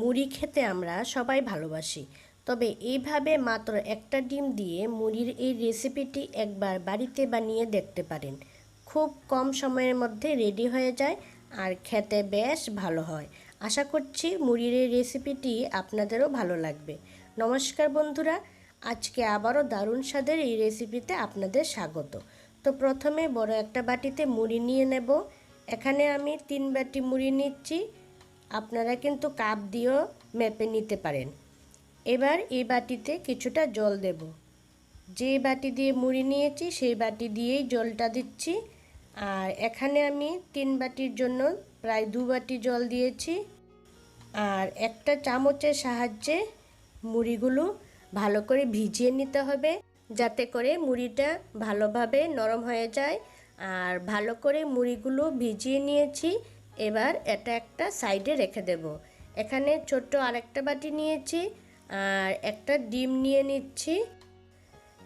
মুড়ি খেতে আমরা সবাই ভালোবাসি। তবে এইভাবে মাত্র একটা ডিম দিয়ে মুড়ির এই রেসিপিটি একবার বাড়িতে বানিয়ে দেখতে পারেন। খুব কম সময়ের মধ্যে রেডি হয়ে যায় আর খেতে বেশ ভালো হয়। আশা করছি মুড়ির এই রেসিপিটি আপনাদেরও ভালো লাগবে। নমস্কার বন্ধুরা, আজকে আবারও দারুণ স্বাদের এই রেসিপিতে আপনাদের স্বাগত। তো প্রথমে বড় একটা বাটিতে মুড়ি নিয়ে নেব। এখানে আমি তিন বাটি মুড়ি নিচ্ছি। আপনারা কিন্তু কাপ দিয়েও মেপে নিতে পারেন। এবার এই বাটিতে কিছুটা জল দেব। যে বাটি দিয়ে মুড়ি নিয়েছি, সেই বাটি দিয়েই জলটা দিচ্ছি। আর এখানে আমি তিন বাটির জন্য প্রায় দু বাটি জল দিয়েছি। আর একটা চামচের সাহায্যে মুড়িগুলো ভালো করে ভিজিয়ে নিতে হবে, যাতে করে মুড়িটা ভালোভাবে নরম হয়ে যায়। আর ভালো করে মুড়িগুলো ভিজিয়ে নিয়েছি। এবার এটা একটা সাইডে রেখে দেব। এখানে ছোট্ট আরেকটা বাটি নিয়েছি আর একটা ডিম নিয়ে নিচ্ছি।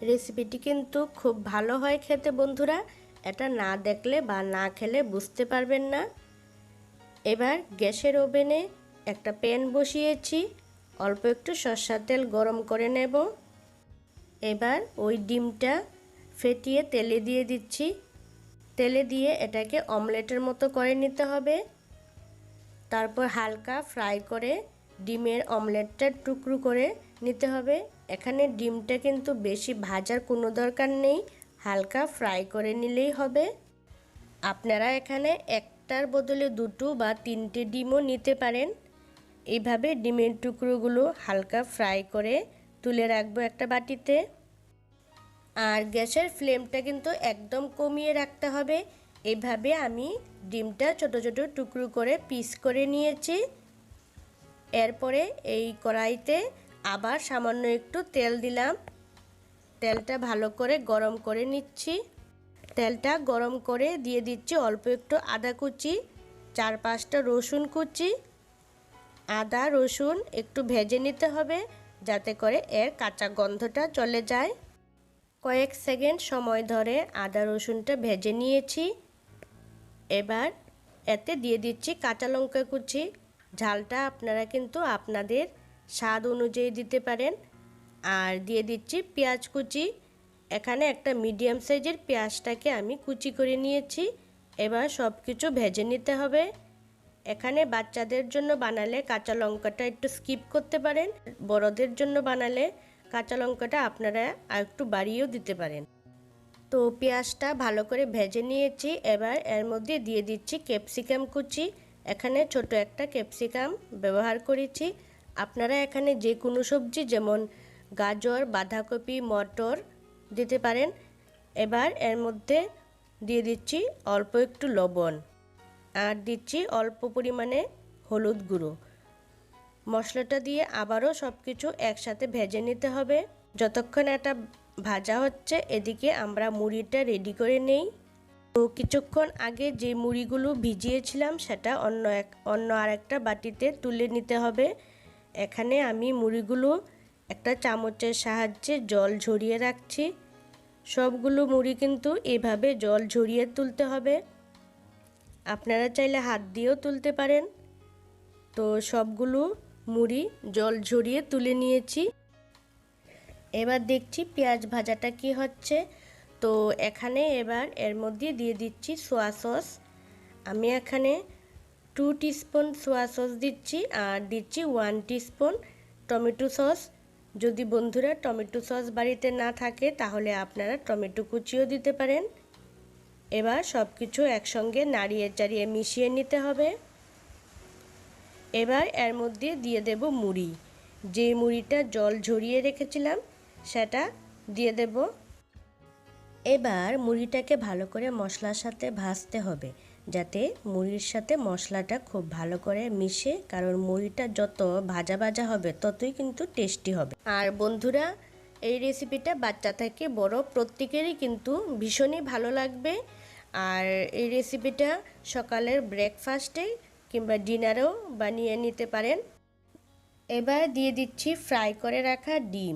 রেসিপিটি কিন্তু খুব ভালো হয় খেতে বন্ধুরা। এটা না দেখলে বা না খেলে বুঝতে পারবেন না। এবার গ্যাসের ওভেনে একটা প্যান বসিয়েছি। অল্প একটু সর্ষার তেল গরম করে নেব। এবার ওই ডিমটা ফেটিয়ে তেলে দিয়ে দিচ্ছি। তেলে দিয়ে এটাকে অমলেটের মতো করে নিতে হবে। তারপর হালকা ফ্রাই করে ডিমের অমলেটটা টুকরো করে নিতে হবে। এখানে ডিমটা কিন্তু বেশি ভাজার কোনো দরকার নেই, হালকা ফ্রাই করে নিলেই হবে। আপনারা এখানে একটার বদলে দুটো বা তিনটে ডিমও নিতে পারেন। এইভাবে ডিমের টুকরোগুলো হালকা ফ্রাই করে তুলে রাখব একটা বাটিতে। আর গ্যাসের ফ্লেমটা কিন্তু একদম কমিয়ে রাখতে হবে। এভাবে আমি ডিমটা ছোট ছোট টুকরো করে পিস করে নিয়েছি। এরপরে এই কড়াইতে আবার সামান্য একটু তেল দিলাম। তেলটা ভালো করে গরম করে নিচ্ছি। তেলটা গরম করে দিয়ে দিচ্ছি অল্প একটু আদা কুচি, চার পাঁচটা রসুন কুচি। আদা, রসুন একটু ভেজে নিতে হবে যাতে করে এর কাঁচা গন্ধটা চলে যায়। কয়েক সেকেন্ড সময় ধরে আদা রসুনটা ভেজে নিয়েছি। এবার এতে দিয়ে দিচ্ছি কাঁচা লঙ্কা কুচি। ঝালটা আপনারা কিন্তু আপনাদের স্বাদ অনুযায়ী দিতে পারেন। আর দিয়ে দিচ্ছি পেঁয়াজ কুচি। এখানে একটা মিডিয়াম সাইজের পেঁয়াজটাকে আমি কুচি করে নিয়েছি। এবার সব কিছু ভেজে নিতে হবে। এখানে বাচ্চাদের জন্য বানালে কাঁচা লঙ্কাটা একটু স্কিপ করতে পারেন। বড়দের জন্য বানালে কাঁচা লঙ্কাটা আপনারা আর একটু বাড়িয়েও দিতে পারেন। তো পেঁয়াজটা ভালো করে ভেজে নিয়েছি। এবার এর মধ্যে দিয়ে দিচ্ছি ক্যাপসিকাম কুচি। এখানে ছোট একটা ক্যাপসিকাম ব্যবহার করেছি। আপনারা এখানে যে কোনো সবজি যেমন গাজর, বাঁধাকপি, মটর দিতে পারেন। এবার এর মধ্যে দিয়ে দিচ্ছি অল্প একটু লবণ। আর দিচ্ছি অল্প পরিমাণে হলুদ গুঁড়ো। মশলাটা দিয়ে আবারও সব কিছু একসাথে ভেজে নিতে হবে। যতক্ষণ এটা ভাজা হচ্ছে, এদিকে আমরা মুড়িটা রেডি করে নেই। তো কিছুক্ষণ আগে যে মুড়িগুলো ভিজিয়েছিলাম, সেটা অন্য এক, অন্য আরেকটা বাটিতে তুলে নিতে হবে। এখানে আমি মুড়িগুলো একটা চামচের সাহায্যে জল ঝরিয়ে রাখছি। সবগুলো মুড়ি কিন্তু এভাবে জল ঝরিয়ে তুলতে হবে। আপনারা চাইলে হাত দিয়েও তুলতে পারেন। তো সবগুলো মুড়ি, জল ঝরিয়ে তুলে নিয়েছি। এবার দেখছি পেঁয়াজ ভাজাটা কি হচ্ছে। তো এখানে এবার এর মধ্যে দিয়ে দিচ্ছি সোয়া সস আমি এখানে টু টিস্পুন সোয়া সস দিচ্ছি আর দিচ্ছি ওয়ান টিস্পুন টমেটো সস যদি বন্ধুরা টমেটো সস বাড়িতে না থাকে, তাহলে আপনারা টমেটো কুচিও দিতে পারেন। এবার সব কিছু একসঙ্গে নাড়িয়ে চাড়িয়ে মিশিয়ে নিতে হবে। এবার এর মধ্যে দিয়ে দেব মুড়ি। যে মুড়িটা জল ঝরিয়ে রেখেছিলাম, সেটা দিয়ে দেব। এবার মুড়িটাকে ভালো করে মশলার সাথে ভাজতে হবে, যাতে মুড়ির সাথে মশলাটা খুব ভালো করে মিশে, কারণ মুড়িটা যত ভাজা ভাজা হবে, ততই কিন্তু টেস্টি হবে। আর বন্ধুরা, এই রেসিপিটা বাচ্চা থেকে বড় প্রত্যেকেরই কিন্তু ভীষণই ভালো লাগবে। আর এই রেসিপিটা সকালের ব্রেকফাস্টে কিংবা ডিনারেও বানিয়ে নিতে পারেন। এবার দিয়ে দিচ্ছি ফ্রাই করে রাখা ডিম।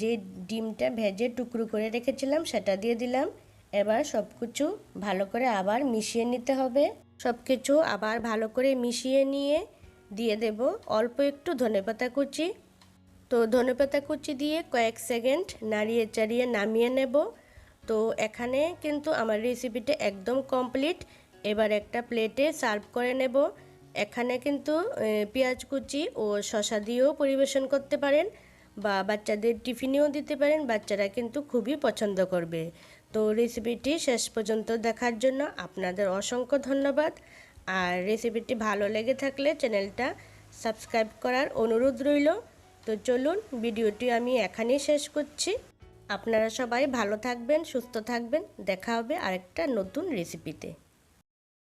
যে ডিমটা ভেজে টুকরো করে রেখেছিলাম, সেটা দিয়ে দিলাম। এবার সব কিছু ভালো করে আবার মিশিয়ে নিতে হবে। সব কিছু আবার ভালো করে মিশিয়ে নিয়ে দিয়ে দেব অল্প একটু ধনেপাতা কুচি। তো ধনেপাতা কুচি দিয়ে কয়েক সেকেন্ড নাড়িয়ে চাড়িয়ে নামিয়ে নেব। তো এখানে কিন্তু আমার রেসিপিটা একদম কমপ্লিট এবার একটা প্লেটে সার্ভ করে নেব। এখানে কিন্তু পেঁয়াজ কুচি ও শশা দিয়েও পরিবেশন করতে পারেন বা বাচ্চাদের টিফিনেও দিতে পারেন। বাচ্চারা কিন্তু খুবই পছন্দ করবে। তো রেসিপিটি শেষ পর্যন্ত দেখার জন্য আপনাদের অসংখ্য ধন্যবাদ। আর রেসিপিটি ভালো লেগে থাকলে চ্যানেলটা সাবস্ক্রাইব করার অনুরোধ রইল। তো চলুন, ভিডিওটি আমি এখানেই শেষ করছি। আপনারা সবাই ভালো থাকবেন, সুস্থ থাকবেন। দেখা হবে আরেকটা নতুন রেসিপিতে।